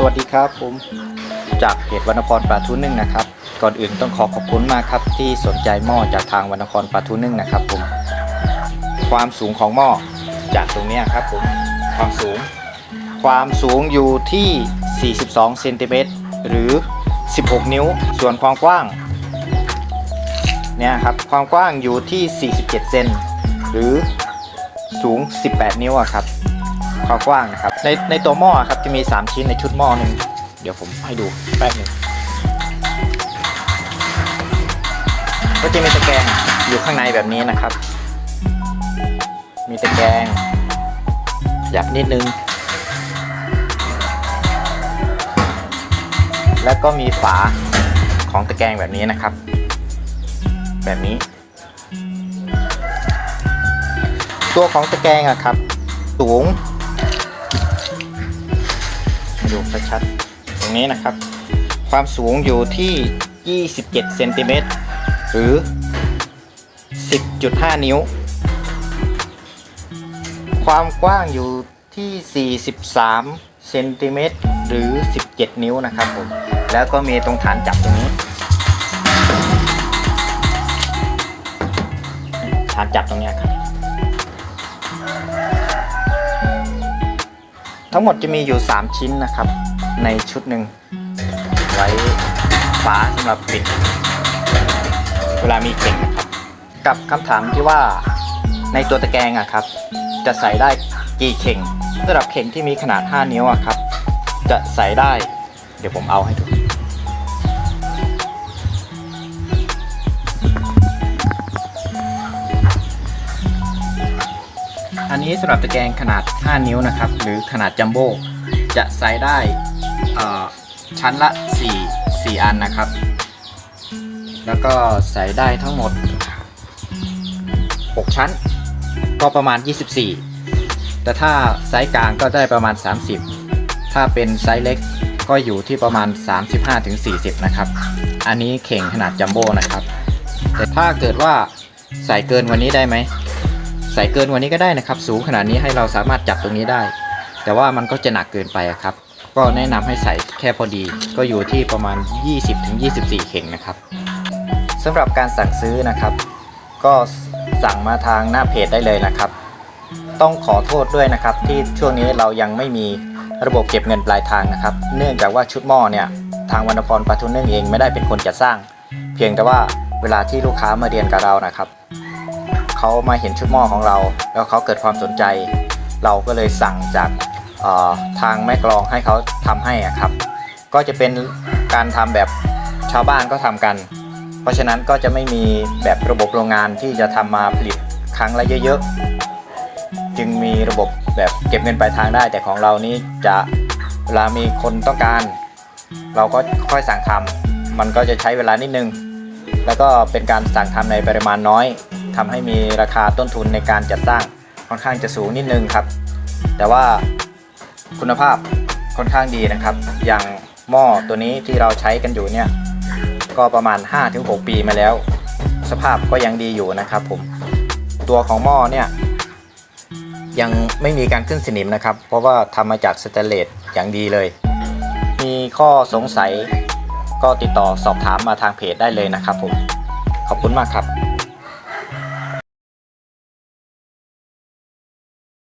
สวัสดีครับผมจากเพจวรรณพรปลาทูนึ่งนะครับ ก่อนอื่นต้องขอขอบคุณมากครับที่สนใจหม้อจากทางวรรณพรปลาทูนึ่งนะครับผมความสูงของหม้อจากตรงนี้ครับผมความสูง ความสูงอยู่ที่ 42เซนติเมตรหรือ 16 นิ้ว ส่วนความกว้างเนี่ยครับความกว้างอยู่ที่ 47 เซนหรือสูง 18 นิ้วครับ ความกว้างนะครับ ในในตัวหม้อครับจะมี 3 ชิ้นในชุดหม้อหนึ่งเดี๋ยวผมให้ดูแป๊บหนึงก็จะมีตะแกรงอยู่ข้างในแบบนี้นะครับ มีตะแกรงหยับนิดนึง แล้วก็มีฝาของตะแกรงแบบนี้นะครับ แบบนี้ ตัวของตะแกรงอะครับ สูง มาดูชัดๆตรงนี้นะครับ ความสูงอยู่ที่ 27เซนติเมตรหรือ 10.5 นิ้ว ความกว้างอยู่ที่ 43เซนติเมตรหรือ 17 นิ้วนะครับผม แล้วก็มีตรงฐานจับตรงนี้ฐานจับตรงนี้ครับ ทั้งหมดจะมีอยู่ 3 ชิ้นนะครับ ในชุดหนึ่งไว้ฝาสำหรับปิด เวลามีเข่งนะครับ กับคำถามที่ว่าในตัวตะแกรงอะครับ จะใส่ได้กี่เข่งสำหรับเข่งที่มีขนาด 5 นิ้วอะครับ จะใส่ได้ เดี๋ยวผมเอาให้ดู อันนี้สำหรับตะแกรงขนาด 5 นิ้วนะครับ หรือขนาดจัมโบ้จะใส่ได้ชั้นละ 4 4 อันนะครับ แล้วก็ใส่ได้ทั้งหมด 6 ชั้น ก็ประมาณ 24 แต่ถ้าไซส์กลางก็ได้ประมาณ 30 ถ้าเป็นไซส์เล็กก็อยู่ที่ประมาณ 35-40 นะครับ อันนี้เข่งขนาดจัมโบ้นะครับ แต่ถ้าเกิดว่าใส่เกินวันนี้ได้ไหม ใส่เกินกวันนี้ก็ได้นะครับ สูงขนาดนี้ให้เราสามารถจับตรงนี้ได้ แต่ว่ามันก็จะหนักเกินไปครับ ก็แนะนำให้ใส่แค่พอดี ก็อยู่ที่ประมาณ 20-24 เข่งนะครับสำหรับการสั่งซื้อนะครับ ก็สั่งมาทางหน้าเพจได้เลยนะครับ ต้องขอโทษด้วยนะครับ ที่ช่วงนี้เรายังไม่มีระบบเก็บเงินปลายทางนะครับ เนื่องจากว่าชุดหม้อเนี่ยทางวรรณพรปทุนเนึ่องเองไม่ได้เป็นคนจัดสร้าง เพียงแต่ว่าเวลาที่ลูกค้ามาเรียนกับเรานะครับ เขามาเห็นชุดหม้อของเรา แล้วเขาเกิดความสนใจ เราก็เลยสั่งจากทางแม่กลองให้เขาทำให้อะครับ ก็จะเป็นการทำแบบชาวบ้านก็ทำกัน เพราะฉะนั้นก็จะไม่มีแบบระบบโรงงานที่จะทำมาผลิตครั้งละเยอะๆ จึงมีระบบแบบเก็บเงินปลายทางได้ แต่ของเรานี้จะเวลามีคนต้องการ เราก็ค่อยสั่งทำมันก็จะใช้เวลานิดนึง แล้วก็เป็นการสั่งทำในปริมาณน้อย ทำให้มีราคาต้นทุนในการจัดสร้างค่อนข้างจะสูงนิดนึงครับ แต่ว่าคุณภาพค่อนข้างดีนะครับ อย่างหม้อตัวนี้ที่เราใช้กันอยู่เนี่ยก็ประมาณ 5-6 ปีมาแล้ว สภาพก็ยังดีอยู่นะครับผมตัวของหม้อเนี่ยยังไม่มีการขึ้นสนิมนะครับ เพราะว่าทำมาจากสแตนเลสอย่างดีเลย มีข้อสงสัยก็ติดต่อสอบถามมาทางเพจได้เลยนะครับผม ขอบคุณมากครับ